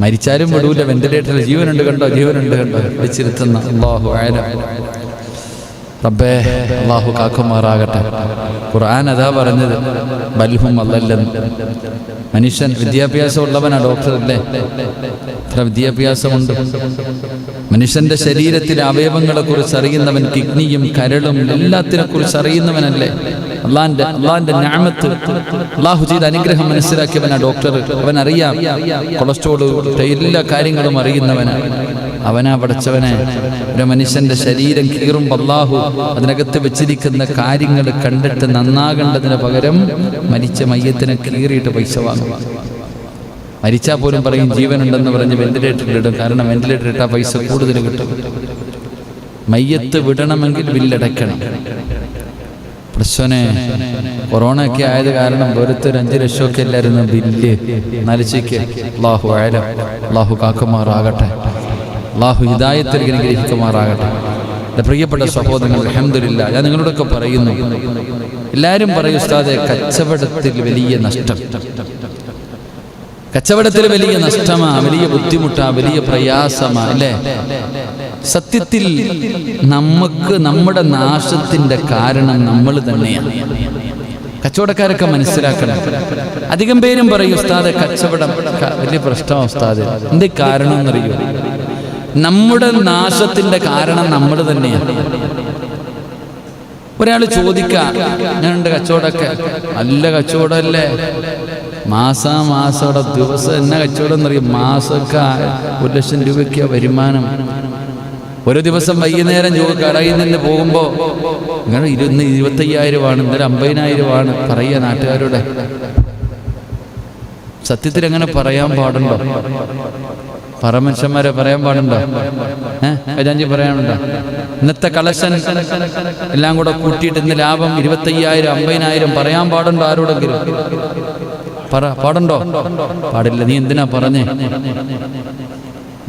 മരിച്ചാലും വിടൂല വെന്റിലേറ്ററിൽ ജീവനുണ്ട് കണ്ടോ? ജീവനുണ്ട് കണ്ടോ? വെച്ചിരുത്തുന്ന അള്ളാഹു ആയാലും റബ്ബേ അള്ളാഹു കാക്കുമാറാകട്ടെ. ഖുർആൻ അതാ പറഞ്ഞത്. ബൽഹും അല്ലല്ലെന്ന് മനുഷ്യൻ വിദ്യാഭ്യാസം ഉള്ളവനാ ഡോക്ടർ അല്ലേ? ഇത്ര വിദ്യാഭ്യാസമുണ്ട്. മനുഷ്യന്റെ ശരീരത്തിലെ അവയവങ്ങളെ കുറിച്ച് അറിയുന്നവൻ കിഡ്നിയും കരളും എല്ലാത്തിനെ കുറിച്ച് അറിയുന്നവനല്ലേ അള്ളാന്റെ അള്ളാന്റെ ഞാമത്ത് അള്ളാഹു ചെയ്ത അനുഗ്രഹം മനസ്സിലാക്കിയവനാ ഡോക്ടർ. അവൻ അറിയാം കൊളസ്ട്രോൾ എല്ലാ കാര്യങ്ങളും അറിയുന്നവനാണ് അവനാ പടച്ചവനെ. ഒരു മനുഷ്യന്റെ ശരീരം കീറും അള്ളാഹു അതിനകത്ത് വെച്ചിരിക്കുന്ന കാര്യങ്ങൾ കണ്ടിട്ട് നന്നാകേണ്ടതിന് പകരം മരിച്ച മയ്യത്തിനെ കീറിയിട്ട് പൈസ വാങ്ങും മരിച്ചാൽ പോലും പറയും ജീവനുണ്ടെന്ന് പറഞ്ഞ് വെന്റിലേറ്ററിൽ ഇടും. കാരണം വെന്റിലേറ്റർ ഇട്ടാൽ പൈസ കൂടുതൽ കിട്ടും. മയ്യത്ത് വിടണമെങ്കിൽ ബില്ലടയ്ക്കണം പ്രശ്വനെ കൊറോണ ഒക്കെ ആയത് കാരണം വെറുതെ ഒരു അഞ്ച് ലക്ഷമൊക്കെ അല്ലായിരുന്നു ബില്ല്. നരച്ചിക്ക് അള്ളാഹു ആയാലും അള്ളാഹു കാക്കുമാറാകട്ടെ. അള്ളാഹു ഹിദായത്തിൽ ഗ്രഹിക്കുമാറാകട്ടെ. എന്റെ പ്രിയപ്പെട്ട സഹോദരങ്ങൾ അഹമ്മദില്ല ഞാൻ നിങ്ങളോടൊക്കെ പറയുന്നു. എല്ലാവരും പറയും ഉസ്താദെ കച്ചവടത്തിൽ വലിയ നഷ്ടം. കച്ചവടത്തിൽ വലിയ നഷ്ടമാ വലിയ ബുദ്ധിമുട്ടാ വലിയ പ്രയാസമാ അല്ലേ? സത്യത്തിൽ നമുക്ക് നമ്മുടെ നാശത്തിന്റെ കാരണം നമ്മൾ തന്നെയാണ്. കച്ചവടക്കാരൊക്കെ മനസ്സിലാക്കണം. അധികം പേരും പറയും ഉസ്താദെ കച്ചവടം വലിയ പ്രശ്നമാണ് ഉസ്താദ്. എന്ത് കാരണം എന്നറിയോ? നമ്മുടെ നാശത്തിന്റെ കാരണം നമ്മൾ തന്നെയാണ്. ഒരാൾ ചോദിക്കാം ഞാനുണ്ട് കച്ചവടമൊക്കെ. നല്ല കച്ചവടമല്ലേ മാസാ മാസോടെ ദിവസം എന്നാ കച്ചവടം എന്നറിയും മാസമൊക്കെ ഒരു ലക്ഷം രൂപയ്ക്ക് വരുമാനം. ഒരു ദിവസം വൈകുന്നേരം ജോ കടയിൽ നിന്ന് പോകുമ്പോൾ ഇങ്ങനെ ഇരുന്ന് ഇരുപത്തയ്യായിരമാണ് ഇന്നലെ അമ്പതിനായിരമാണ് പറയുക നാട്ടുകാരുടെ. സത്യത്തിൽ അങ്ങനെ പറയാൻ പാടുണ്ടോ? പറമനുഷ്യന്മാരെ പറയാൻ പാടുണ്ടോ? ഏഹ് ഖജാഞ്ചി പറയാനുണ്ടോ? ഇന്നത്തെ കളക്ഷൻ എല്ലാം കൂടെ കൂട്ടിയിട്ട് ഇന്ന് ലാഭം ഇരുപത്തയ്യായിരം അമ്പതിനായിരം പറയാൻ പാടുണ്ടോ ആരോടെങ്കിലും? പറ പാടുണ്ടോ? പാടില്ല. നീ എന്തിനാ പറഞ്ഞേ?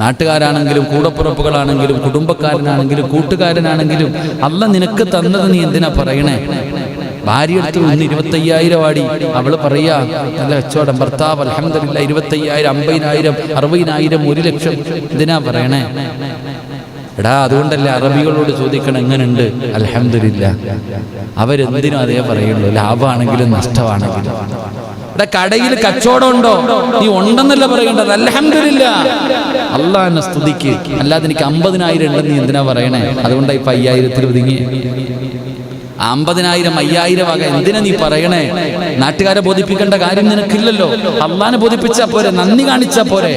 നാട്ടുകാരാണെങ്കിലും കൂടപ്പുറപ്പുകളാണെങ്കിലും കുടുംബക്കാരനാണെങ്കിലും കൂട്ടുകാരനാണെങ്കിലും അല്ല നിനക്ക് തന്നത് നീ എന്തിനാ പറയണേ? ഭാര്യ ഇന്ന് ഇരുപത്തയ്യായിരം ആടി. അവൾ പറയാ നല്ല കച്ചവടം ഭർത്താവ് അലഹമില്ല ഇരുപത്തയ്യായിരം അമ്പതിനായിരം അറുപതിനായിരം ഒരു ലക്ഷം എന്തിനാ പറയണേ? എടാ അതുകൊണ്ടല്ലേ അറബികളോട് ചോദിക്കണം എങ്ങനെയുണ്ട് അലഹമില്ല അവരെന്തിനും അതേ പറയുള്ളൂ. ലാഭമാണെങ്കിലും നഷ്ടമാണെങ്കിലും. എടാ കടയിൽ കച്ചവടം ഉണ്ടോ? നീ ഉണ്ടെന്നല്ല പറയേണ്ടത്? അലഹമില്ല അള്ളാഹനെ സ്തുതിക്ക്. അല്ലാതെ എനിക്ക് അമ്പതിനായിരം ഉണ്ടെന്ന് നീ എന്തിനാ പറയണേ? അതുകൊണ്ടാ ഇപ്പൊ അയ്യായിരത്തിൽ ഒതുങ്ങി. അമ്പതിനായിരം അയ്യായിരം ആകെ എന്തിനാ നീ പറയണേ? നാട്ടുകാരെ ബോധിപ്പിക്കേണ്ട കാര്യം നിനക്കില്ലല്ലോ. അള്ളാനെ ബോധിപ്പിച്ചാ പോരെ നന്ദി കാണിച്ചാ പോരെ.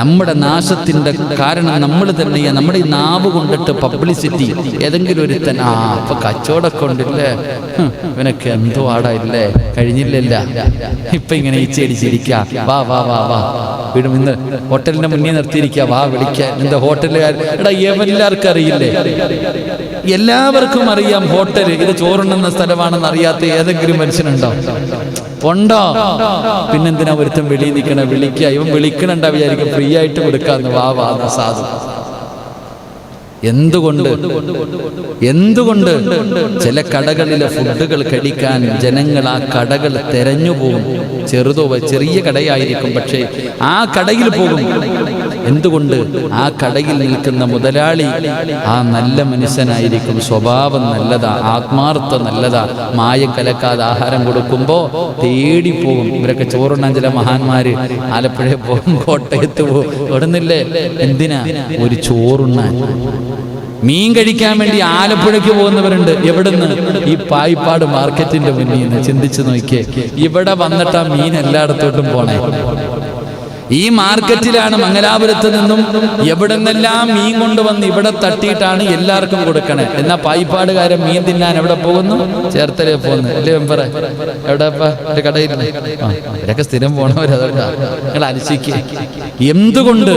നമ്മുടെ നാശത്തിന്റെ കാരണം നമ്മൾ തന്നെയാ. നമ്മുടെ ഈ നാവ് കൊണ്ടിട്ട് പബ്ലിസിറ്റി. ഏതെങ്കിലും ഒരു തന്നെ ആ അപ്പൊ കച്ചവടമൊക്കെ ഉണ്ടല്ലേ? ഇവനൊക്കെ എന്തോ ആടാ ഇല്ലേ കഴിഞ്ഞില്ലല്ല. ഇപ്പൊ ഇങ്ങനെ ഈ ചേടിച്ചിരിക്ക വാ വാ വാ വാ. വീടും ഇന്ന് ഹോട്ടലിന്റെ മുന്നിൽ നിർത്തിയിരിക്കുക വാ വിളിക്കാൻ എന്താ ഹോട്ടലുകാർ എടാ എല്ലാവർക്കും അറിയില്ലേ എല്ലാവർക്കും അറിയാം ഹോട്ടൽ ഇത് ചോറുണ്ടെന്ന സ്ഥലമാണെന്ന് അറിയാത്ത ഏതെങ്കിലും മനുഷ്യനുണ്ടോ? ഉണ്ടോ? പിന്നെന്തിനാ ഒരുത്തൻ വെളിയിൽ നിൽക്കണ വിളിക്കുക ഇവൻ വിളിക്കണണ്ട വിചാരിക്കും. ഫ്രീ ആയിട്ട് കൊടുക്കാന്ന്. വാ വാ സാധു. എന്തുകൊണ്ട്? എന്തുകൊണ്ട്? ചില കടകളിലെ ഫുഡുകൾ കഴിക്കാൻ ജനങ്ങൾ ആ കടകൾ തെരഞ്ഞു പോകും. ചെറുതോ ചെറിയ കടയായിരിക്കും. പക്ഷേ ആ കടയിൽ പോകും. എന്തുകൊണ്ട് ആ കടയിൽ നിൽക്കുന്ന മുതലാളി ആ നല്ല മനുഷ്യനായിരിക്കും സ്വഭാവം നല്ലതാ ആത്മാർത്ഥ നല്ലതാ മായ കലക്കാതെ ആഹാരം കൊടുക്കുമ്പോൾ തേടി പോകും ഇവരൊക്കെ ചോറുണ്ണാൻ ചില മഹാന്മാര് ആലപ്പുഴ പോകും കോട്ടയത്ത് പോകും. ഇവിടുന്നില്ലേ എന്തിനാ? ഒരു ചോറുണ്ണാൻ. മീൻ കഴിക്കാൻ വേണ്ടി ആലപ്പുഴയ്ക്ക് പോകുന്നവരുണ്ട്. എവിടുന്ന്? ഈ പായിപ്പാട് മാർക്കറ്റിന്റെ മുന്നിൽ നിന്ന് ചിന്തിച്ചു നോക്കിയേ. ഇവിടെ വന്നിട്ടാ മീൻ എല്ലായിടത്തോട്ടും പോണേ. ഈ മാർക്കറ്റിലാണ് മംഗലാപുരത്ത് നിന്നും എവിടെന്നെല്ലാം മീൻ കൊണ്ടുവന്ന് ഇവിടെ തട്ടിയിട്ടാണ് എല്ലാവർക്കും കൊടുക്കണേ. എന്നാ പായിപ്പാടുകാരൻ മീൻ തിന്നാൻ എവിടെ പോകുന്നു? ചേർത്തലേ പോകുന്നു. അല്ലേ വെമ്പറ ഒരു കടയിൽ അവരൊക്കെ സ്ഥിരം അലസിക്കുക എന്തുകൊണ്ട്?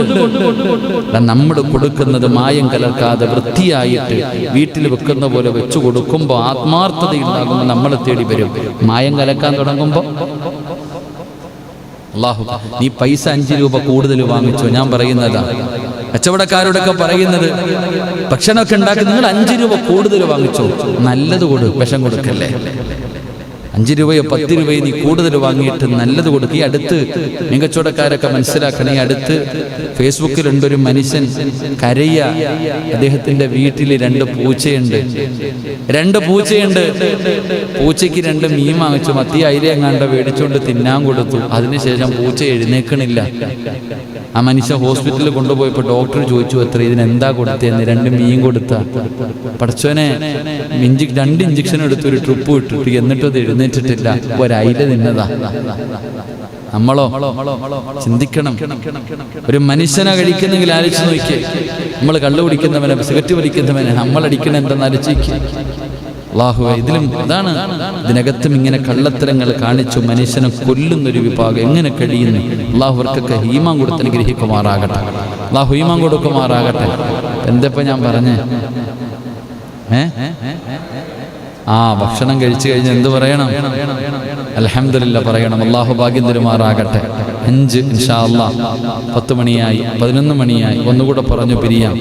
നമ്മൾ കൊടുക്കുന്നത് മായം കലർക്കാതെ വൃത്തിയായിട്ട് വീട്ടിൽ വെക്കുന്ന പോലെ വെച്ചു കൊടുക്കുമ്പോൾ ആത്മാർത്ഥത ഉണ്ടാകുമ്പോൾ നമ്മളെ തേടി വരും. മായം കലക്കാൻ തുടങ്ങുമ്പോൾ അള്ളാഹു നീ പൈസ അഞ്ച് രൂപ കൂടുതൽ വാങ്ങിച്ചോ? ഞാൻ പറയുന്നതാ. കച്ചവടക്കാരോടൊക്കെ പറയുന്നത് ഭക്ഷണമൊക്കെ ഉണ്ടാക്കി നിങ്ങൾ അഞ്ച് രൂപ കൂടുതൽ വാങ്ങിച്ചോ? നല്ലത് കൊടു വിഷം കൊടുക്കല്ലേ? അഞ്ച് രൂപയോ പത്ത് രൂപയോ നീ കൂടുതൽ വാങ്ങിയിട്ട് നല്ലത് കൊടുക്കുക ഈ അടുത്ത് മികച്ചവടക്കാരൊക്കെ മനസ്സിലാക്കണം. ഈ അടുത്ത് ഫേസ്ബുക്കിലുണ്ട് ഒരു മനുഷ്യൻ കരയ്യ അദ്ദേഹത്തിന്റെ വീട്ടിൽ രണ്ട് പൂച്ചയുണ്ട്. രണ്ട് പൂച്ചയുണ്ട്. പൂച്ചയ്ക്ക് രണ്ട് മീൻ വാങ്ങിച്ചു. മത്തി അയില എങ്ങാണ്ട് മേടിച്ചുകൊണ്ട് തിന്നാൻ കൊടുത്തു. അതിനുശേഷം പൂച്ച എഴുന്നേക്കണില്ല. ആ മനുഷ്യൻ ഹോസ്പിറ്റലിൽ കൊണ്ടുപോയപ്പോൾ ഡോക്ടർ ചോദിച്ചു എത്ര ഇതിന് എന്താ കൊടുത്തതെന്ന്? രണ്ട് മീൻ കൊടുത്ത. പടച്ചോനെ രണ്ട് ഇഞ്ചക്ഷൻ എടുത്തു ഒരു ട്രിപ്പ് ഇട്ടിട്ട് എന്നിട്ടത് അത് എഴുന്നേറ്റിട്ടില്ല. ഒരയില നിന്നതാ നമ്മളോ ചിന്തിക്കണം. ഒരു മനുഷ്യനെ കഴിക്കുന്നെങ്കിൽ ആലോചിച്ച് നോക്കിയേ. നമ്മൾ കള്ളു കുടിക്കുന്നവനെ സിഗരറ്റ് വലിക്കുന്നവനെ നമ്മൾ അടിക്കണം എന്തെന്ന് ആലോചിക്കുക അള്ളാഹു ഇതിലും ഇതാണ്. ഇതിനകത്തും ഇങ്ങനെ കള്ളത്തരങ്ങൾ കാണിച്ചു മനുഷ്യനെ കൊല്ലുന്ന ഒരു വിഭാഗം എങ്ങനെ കഴിയുന്നു? അള്ളാഹു അവർക്കൊക്കെ ഹീമാൻ കൊടുത്ത് അനുഗ്രഹിക്കുമാറാകട്ടെ. അള്ളാഹു ഹീമാൻ കൊടുക്കുമാറാകട്ടെ. എന്തപ്പോ ഞാൻ പറഞ്ഞേ? ഏ? ആ ഭക്ഷണം കഴിച്ചു കഴിഞ്ഞ് എന്ത് പറയണം? അലഹമില്ല പറയണം. അള്ളാഹു ഭാഗ്യം തരുമാറാകട്ടെ. അഞ്ച് ഇൻഷാ അള്ളാഹ് പത്ത് മണിയായി പതിനൊന്ന് മണിയായി. ഒന്നുകൂടെ പറഞ്ഞു പിരിയാം.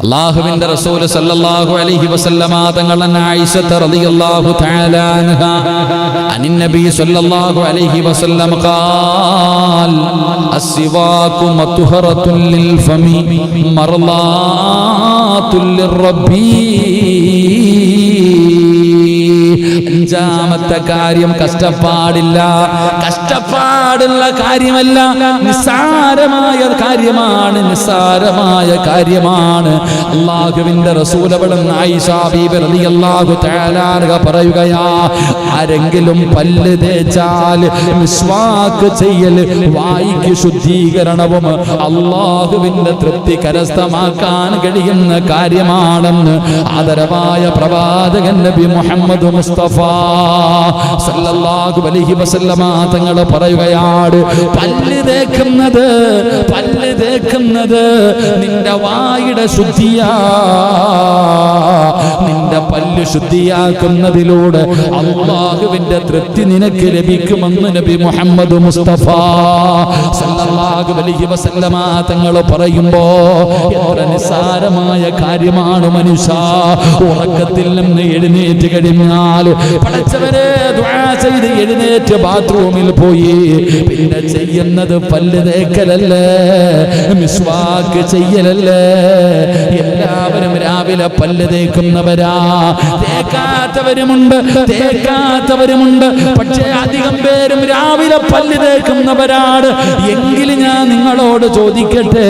അള്ളാഹുവിന്റെ റസൂൽ സല്ലല്ലാഹു അലൈഹി വസല്ലമ തങ്ങൾ ആയിഷ റളിയല്ലാഹു തആല അൻഹ അനിൻ നബി സല്ലല്ലാഹു അലൈഹി വസല്ലം ഖാൽ അസ്സിവാകു മത്ഹറത്തുൻ ലിൽ ഫമി മർളാത്തുൽ ലിർറബ്ബി അഞ്ചാമത്തെ കാര്യം കഷ്ടപ്പാടില്ല. കഷ്ടപ്പാടുള്ള കാര്യമല്ല നിസ്സാരമായ കാര്യമാണ് നിസ്സാരമായ കാര്യമാണ്. അള്ളാഹുവിന്റെ റസൂലവളും പറയുകയാ ആരെങ്കിലും പല്ല് തേച്ചാൽ മിസ്വാക്ക് ചെയ്യൽ വായിക്ക് ശുദ്ധീകരണവും അള്ളാഹുവിന്റെ തൃപ്തി കരസ്ഥമാക്കാൻ കഴിയുന്ന കാര്യമാണെന്ന് ആദരവായ പ്രവാചകൻ നബി മുഹമ്മദ് മുസ്തഫ സല്ലല്ലാഹു അലൈഹി വസല്ലമ തങ്ങൾ പറയുകയാണ് പല്ല് തേക്കുന്നത് പല്ല് തേക്കുന്നത് നിന്റെ വായുടെ ശുദ്ധിയാ. നിന്റെ പല്ല് ശുദ്ധിയാക്കുന്നതിലൂടെ അള്ളാഹുവിന്റെ തൃപ്തി നിനക്ക് ലഭിക്കുമെന്ന് നബി മുഹമ്മദ് മുസ്തഫ സല്ലല്ലാഹു അലൈഹി വസല്ലമ തങ്ങൾ പറയുമ്പോ എത്ര നിസ്സാരമായ കാര്യമാണ് മനുഷ്യ. ഉറക്കത്തിൽ നിന്ന് എഴുന്നേറ്റ് കഴിഞ്ഞാൽ പടച്ചവരെ ദുആ ചെയ്ത് എഴുന്നേറ്റ് ബാത്റൂമിൽ പോയി. പിന്നെ ചെയ്യുന്നത് പല്ല് തേക്കലല്ലേ? മിസ്വാക്ക് ചെയ്യലല്ലേ? എല്ലാവരും രാവിലെ പല്ല് തേക്കുന്നവരാ. തേക്കാത്തവരുമുണ്ട് തേക്കാത്തവരുമുണ്ട്. പക്ഷേ അധികം പേരും രാവിലെ പല്ല് തേക്കുന്നവരാണ്. എങ്കിലും ഞാൻ നിങ്ങളോട് ചോദിക്കട്ടെ?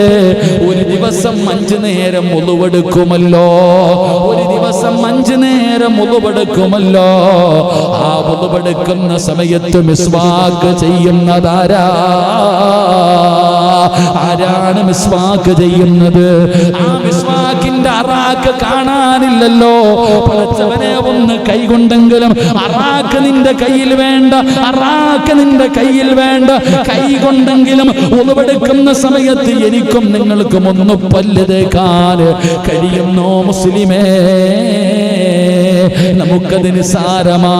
ഒരു ദിവസം അഞ്ചു നേരം ഒളിവെടുക്കുമല്ലോ ഒരു ദിവസം അഞ്ചു നേരം മുതുവെടുക്കുമല്ലോ ആ മുതുവെടുക്കുന്ന സമയത്ത് മിസ്വാക്ക് ചെയ്യുന്നതാരാ? ആരാണ് മിസ്വാക്ക് ചെയ്യുന്നത്? ആ മിസ്വാക്കിന്റെ അറാക്ക് കാണാനില്ലല്ലോ. പടച്ചവനെ ഒന്ന് കൈകൊണ്ടെങ്കിലും അറാക്ക് നിന്റെ കയ്യിൽ വേണ്ട അറാക്ക് നിന്റെ കയ്യിൽ വേണ്ട. കൈ കൊണ്ടെങ്കിലും ഉളവെടുക്കുന്ന സമയത്ത് എനിക്കും നിങ്ങൾക്കും ഒന്ന് പല്ല് കഴിയുന്നോ മുസ്ലിമേ? നമുക്കത് നിസാരമാ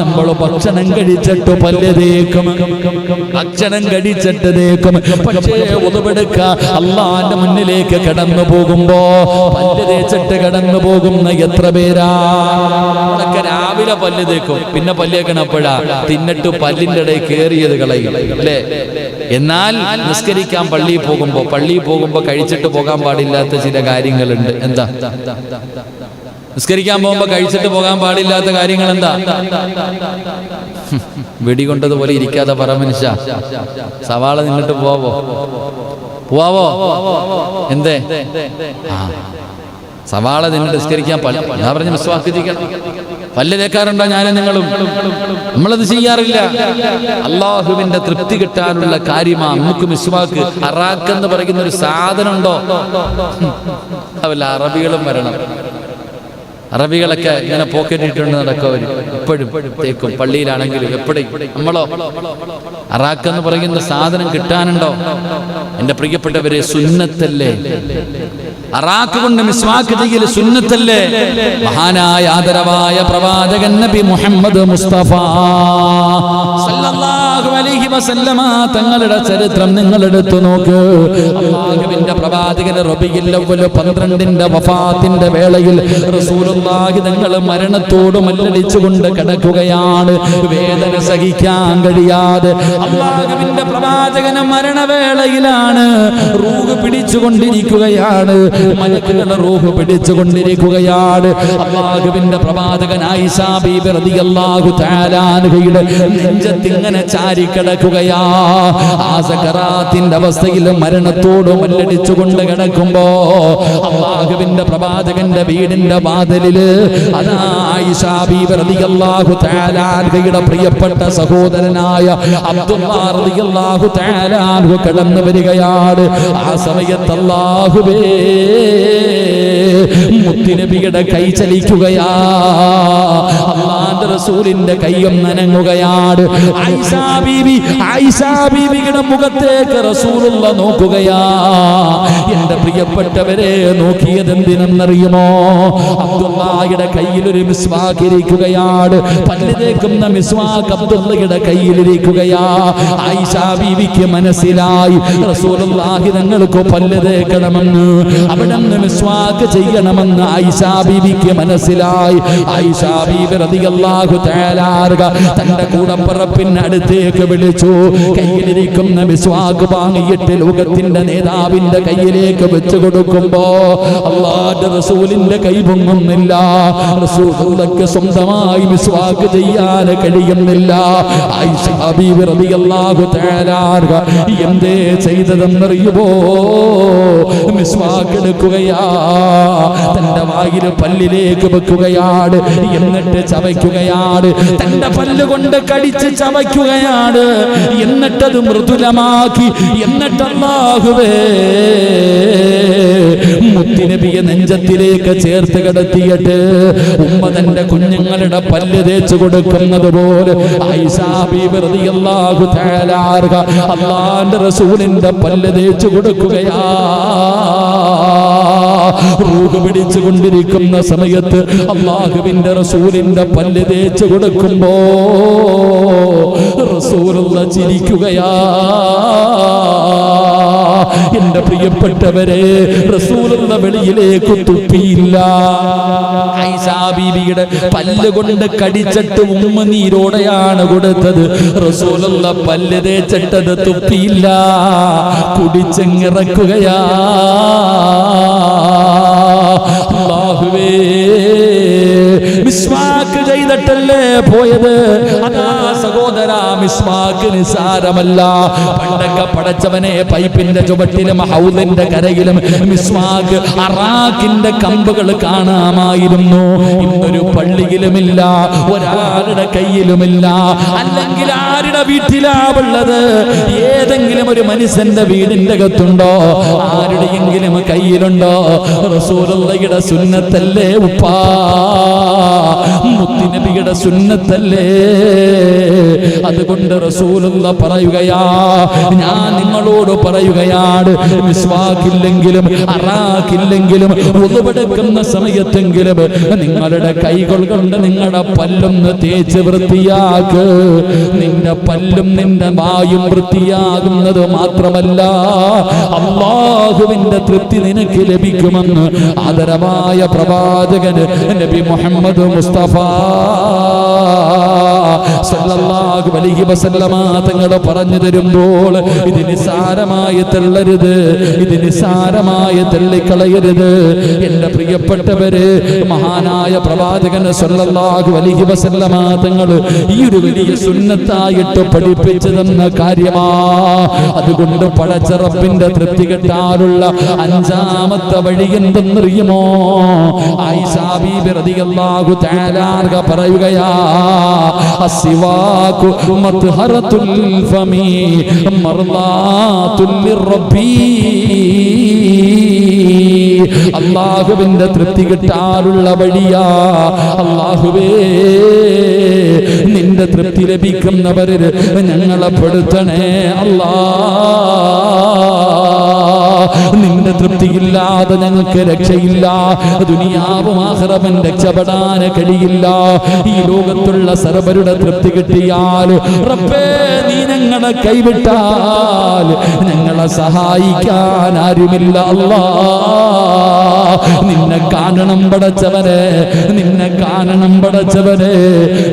നമ്മൾ ഭക്ഷണം കഴിച്ചിട്ട് പല്ല് തേക്കും. ഭക്ഷണം കഴിച്ചിട്ട് തേക്കും. പക്ഷേ ഉതവെടുക്ക അള്ളാന്റെ മുന്നിലേക്ക് കടന്നു പോകുമ്പോ പല്ല് തേച്ചിട്ട് കടന്നു പോകുന്ന എത്ര പേരാ? രാവിലെ പല്ല് തേക്കും. പിന്നെ പല്ലേക്കണപ്പോഴാ തിന്നിട്ട് പല്ലിന്റെ ഇടയിൽ കേറിയത് കളയും. അല്ലേ? എന്നാൽ നിസ്കരിക്കാൻ പള്ളിയിൽ പോകുമ്പോ പള്ളിയിൽ പോകുമ്പോ കഴിച്ചിട്ട് പോകാൻ പാടില്ലാത്ത ചില കാര്യങ്ങളുണ്ട്. എന്താ? നിസ്കരിക്കാൻ പോകുമ്പോ കഴിച്ചിട്ട് പോകാൻ പാടില്ലാത്ത കാര്യങ്ങൾ എന്താ വെടികൊണ്ടതുപോലെ ഇരിക്കാതെ പറ മനുഷ്യ. സവാള നിന്നിട്ട് പോവോ പോവോ എന്തേ? സവാള നിന്നിട്ട് നിസ്കരിക്കാൻ ഞാൻ പറഞ്ഞ് വിശ്വാസിക്കണം പല്ല് തേക്കാറുണ്ടോ ഞാനും നിങ്ങളും? നമ്മളത് ചെയ്യാറില്ല. അള്ളാഹുവിന്റെ തൃപ്തി കിട്ടാനുള്ള കാര്യമാ നമുക്ക് മിസ്വാക്ക്. അറാക്ക് എന്ന് പറയുന്ന ഒരു സാധനം ഉണ്ടോ അവല്ല അറബികളും വരണം. അറബികളൊക്കെ ഇങ്ങനെ പോക്കറ്റ് ഇട്ടുകൊണ്ട് നടക്കവര് എപ്പോഴും തേക്കും. പള്ളിയിലാണെങ്കിലും എപ്പോഴും നമ്മളോ അറാഖ് എന്ന് പറയുന്ന സാധനം കിട്ടാനുണ്ടോ? എന്റെ പ്രിയപ്പെട്ടവരെ സുന്നത്തല്ലേ? അറാക്ക് കൊണ്ട് മിസ്വാക്ക് ചെയ്യൽ സുന്നത്തല്ലേ? മഹാനായ ആദരവായ പ്രവാചകൻ നബി മുഹമ്മദ് മുസ്തഫ സല്ലല്ലാഹു അലൈഹി വസല്ലമ തങ്ങളുടെ ചരിത്രം നിങ്ങൾ എടുത്തു നോക്ക്. അള്ളാഹുവിന്റെ പ്രവാചകൻ റബിയിൽ അവ്വൽ പന്ത്രണ്ടിന്റെ വഫാത്തിന്റെ വേളയിൽ റസൂലുള്ളാഹി തങ്ങൾ മരണത്തോട് മല്ലടിച്ചുകൊണ്ട് കിടക്കുകയാണ്. വേദന സഹിക്കാൻ കഴിയാതെ. അള്ളാഹുവിന്റെ പ്രവാചകന് മരണവേളയിലാണ് റൂഹ് പിടിച്ചുകൊണ്ടിരിക്കുകയാണ്. മലക്കുകളുടെ റൂഹ് പിടിച്ചുകൊണ്ടിരിക്കുകയാണ്. അള്ളാഹുവിന്റെ പ്രവാചകൻ ആയിഷാ ബീബി റളിയല്ലാഹു തആല അൻഹയുടെ നെഞ്ചത്തിങ്ങനെ ചാരി ആ അവസ്ഥയിൽ മരണത്തോട് മല്ലടിച്ചുകൊണ്ട് കിടക്കുമ്പോ അള്ളാഹുവിന്റെ പ്രവാചകന്റെ വീടിന്റെ വാതിലിൽ അതാ ആയിഷാ ബീബി തആല അൻഹയുടെ പ്രിയപ്പെട്ട സഹോദരനായ അബ്ദുല്ലാ റളിയല്ലാഹു തആല അൻഹു കടന്നു വരികയാണ്. ആ സമയത്ത് അല്ലാഹുവേ മുത്തുനബിയുടെ കൈ ചലിക്കുകയാ. അള്ളാന്റെ റസൂലിന്റെ കൈയും നനങ്ങുകയാണ്. ആയിഷാ ബീബി ബീബിയുടെ മുഖത്തേക്ക് റസൂലുള്ള നോക്കുകയാ. എന്റെ പ്രിയപ്പെട്ടവരെ നോക്കിയത് എന്തിനെന്നറിയുമോ അബ്ദുള്ളയുടെ കയ്യിൽ ഒരു മിസ്വാക്ക് ഇരിക്കുകയാണ് പല്ല് തേക്കുന്ന മിസ്വാക്ക് അബ്ദുള്ളയുടെ കയ്യിലിരിക്കുകയാ. ആയിഷാ ബീവിക്ക് മനസ്സിലായി. റസൂലുള്ളാഹി തങ്ങൾക്ക് പല്ല് തേക്കണമെന്ന്. അവിടെ നിന്ന് മിസ്വാക്ക് ചെയ്യണമെന്ന് ആയിഷാ ബീവിക്ക് മനസ്സിലായി. ആയിഷാ ബീബി റളിയല്ലാഹു തആല അൻഹ തന്റെ കൂടപ്പറപ്പിന് അടുത്തേക്ക് വിളിച്ചു. കയ്യിലിരിക്കുന്ന മിസ്വാക്ക് വാങ്ങിയിട്ട് ലോകത്തിന്റെ നേതാവിന്റെ കയ്യിലേക്ക് വെച്ചു കൊടുക്കുമ്പോ അള്ളാന്റെ റസൂലിന്റെ കൈ പൊങ്ങുന്നില്ല. റസൂലൊക്കെ സ്വന്തമായി മിസ്വാക്ക് ചെയ്യാൻ കഴിയുന്നില്ല. ആയിഷ ബീബി റളിയല്ലാഹു തആല അൻഹ എന്തേ ചെയ്തതെന്നറിയുമോ? മിസ്വാക്ക് എടുക്കുകയാ. തന്റെ വായിൽ പല്ലിലേക്ക് വെക്കുകയാണ്. എന്നിട്ട് ചവയ്ക്കുകയാണ്. തന്റെ പല്ല് കൊണ്ട് കടിച്ച് ചവയ്ക്കുകയാണ്. എന്നിട്ടത് മൃദുലമാക്കി. എന്നിട്ട് അല്ലാഹുവേ മുത്തിനബിയെ നെഞ്ചത്തിലേക്ക് ചേർത്ത് കിടത്തിയിട്ട് ഉമ്മ തന്റെ കുഞ്ഞുങ്ങളുടെ പല്ല് തേച്ചു കൊടുക്കുന്നത് പോലെ അള്ളാന്റെ റസൂലിന്റെ പല്ല് തേച്ചു കൊടുക്കുകയാ. റൂഹ് പിടിച്ചു കൊണ്ടിരിക്കുന്ന സമയത്ത് അള്ളാഹുവിന്റെ റസൂലിന്റെ പല്ല് തേച്ചു കൊടുക്കുമ്പോ റസൂലുള്ള ചിരിക്കുകയാ. എന്റെ പ്രിയപ്പെട്ടവരെ റസൂലുള്ള വെളിയിലേക്ക് തുപ്പിയില്ല ബീബിയുടെ പല്ല് കൊണ്ട് കടിച്ചിട്ട് ഉമ്മ നീരോടെയാണ് കൊടുത്തത്. റസൂലുള്ള പല്ല് തേച്ചിട്ടത് തുപ്പിയില്ല. കുടിച്ചെങ്ങിറക്കുകയാ മിസ്വാക്ക് ചെയ്തിട്ടല്ലേ പോയത്? അതാ സഹോദര മിസ്വാക്ക് നിസാരമല്ല പണ്ടൊക്കെ പടച്ചവനെ പൈപ്പിന്റെ ചുവട്ടിലും ഹൗലിന്റെ കരയിലും മിസ്വാക്ക് അറാഖിന്റെ കമ്പുകൾ കാണാമായിരുന്നു. ഇന്നൊരു പള്ളിയിലുമില്ല ഒരാളുടെ കയ്യിലുമില്ല. അല്ലെങ്കിൽ ആരുടെ വീട്ടിലാവുള്ളത് ഏതെങ്കിലും ഒരു മനുഷ്യന്റെ വീടിന്റെ അകത്തുണ്ടോ? ആരുടെയെങ്കിലും കയ്യിലുണ്ടോ? റസൂലുള്ളയുടെ സുന്നത്തല്ലേ ഉപ്പാ? മുത്തിനബിയുടെ സുന്നത്തല്ലേ? അതുകൊണ്ട് റസൂലുള്ള പറയുകയാ. ഞാൻ നിങ്ങളോട് പറയുകയാണ് വിശ്വാക്കില്ലെങ്കിലും അറാക്കില്ലെങ്കിലും ഒതുവെടുക്കുന്ന സമയത്തെങ്കിലും നിങ്ങളുടെ കൈകൾ കൊണ്ട് നിങ്ങളുടെ പല്ലൊന്ന് തേച്ച് വൃത്തിയാക്ക്. നിന്റെ പല്ലും നിന്റെ വായും വൃത്തിയാകുന്നത് മാത്രമല്ല അള്ളാഹുവിന്റെ തൃപ്തി നിനക്ക് ലഭിക്കുമെന്ന് ആദരവായ പ്രവാചകൻ നബി മുഹമ്മദ് മുസ്തഫ. സല്ലല്ലാഹു അലൈഹി വസല്ലമ തങ്ങൾ പറഞ്ഞു തരുമ്പോൾ ഇത് നിസാരമായി തള്ളരുത് ഇത് നിസാരമായി തള്ളിക്കളയരുത്. എന്റെ പ്രിയപ്പെട്ടവര് മഹാനായ പ്രവാചകൻ സല്ലല്ലാഹു അലൈഹി വസല്ലമ തങ്ങൾ ഈ ഒരു വലിയ സുന്നത്തായിട്ട് പഠിപ്പിച്ചു തന്ന കാര്യമാ. അതുകൊണ്ട് പടച്ചിറപ്പിന്റെ തൃപ്തി കിട്ടാനുള്ള അഞ്ചാമത്തെ വഴി എന്തെന്നറിയുമോ? അൻഹ പറയുകയാ അസ്സിവാകു مطهرة ഫമി مرضاة للربي അള്ളാഹുവിന്റെ തൃപ്തി കിട്ടാനുള്ള വഴിയാ. അള്ളാഹുവേ നിന്റെ തൃപ്തി ലഭിക്കുന്നവരിൽ ഞങ്ങളെ പെടുത്തണേ അല്ലാ. നിന്റെ തൃപ്തിയില്ലാതെ ഞങ്ങൾക്ക് രക്ഷയില്ല. ദുനിയാവും രക്ഷപ്പെടാൻ കഴിയില്ല. ഈ ലോകത്തുള്ള സർവരുടെ തൃപ്തി കിട്ടിയാൽ റബ്ബേ നീ ഞങ്ങളെ കൈവിട്ടാൽ ഞങ്ങളെ സഹായിക്കാൻ ആരുമില്ല. അല്ലാ നിന്നെ കാണണം പടച്ചവനെ നിന്നെ കാണണം പടച്ചവനെ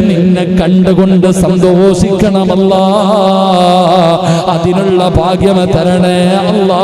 നിന്നെ കണ്ടുകൊണ്ട് സന്തോഷിക്കണമല്ല. അതിനുള്ള ഭാഗ്യം തരണേ അല്ലാ.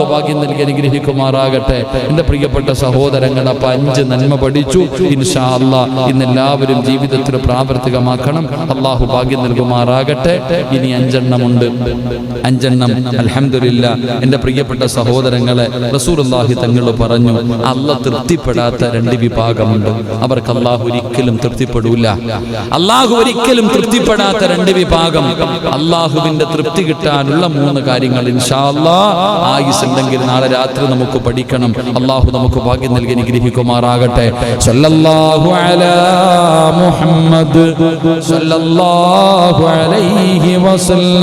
ഭാഗ്യം നൽകി അനുഗ്രഹിക്കുമാറാകട്ടെ. എന്റെ പ്രിയപ്പെട്ട സഹോദരങ്ങൾ അപ്പൊ അഞ്ച് നന്മ പഠിച്ചു. ഇൻഷാ അള്ളാ ഇന്ന് എല്ലാവരും ജീവിതത്തിൽ പ്രാവർത്തികമാക്കണം. അള്ളാഹു ഭാഗ്യം നൽകുമാറാകട്ടെ. ഇനി അഞ്ചെണ്ണമുണ്ട്. അഞ്ചെണ്ണം. അലഹമില്ല എന്റെ പ്രിയപ്പെട്ട സഹോദരങ്ങളെ റസൂലുള്ളാഹി തങ്ങൾ പറഞ്ഞു അല്ല തൃപ്തിപ്പെടാത്ത രണ്ട് വിഭാഗമുണ്ട്. അവർക്ക് അള്ളാഹു ഒരിക്കലും തൃപ്തിപ്പെടൂല. അള്ളാഹു ഒരിക്കലും തൃപ്തിപ്പെടാത്ത രണ്ട് വിഭാഗം. അള്ളാഹുവിന്റെ തൃപ്തി കിട്ടാനുള്ള മൂന്ന് കാര്യങ്ങൾ ഇൻഷാ അള്ളാ ആയുസ് ഉണ്ടെങ്കിൽ നാളെ രാത്രി നമുക്ക് പഠിക്കണം. അള്ളാഹു നമുക്ക് ഭാഗ്യം നൽകി അനുഗ്രഹിക്കുമാറാകട്ടെ. സല്ലല്ലാഹു അലാ മുഹമ്മദ് സല്ലല്ലാഹു അലൈഹി വസല്ലം.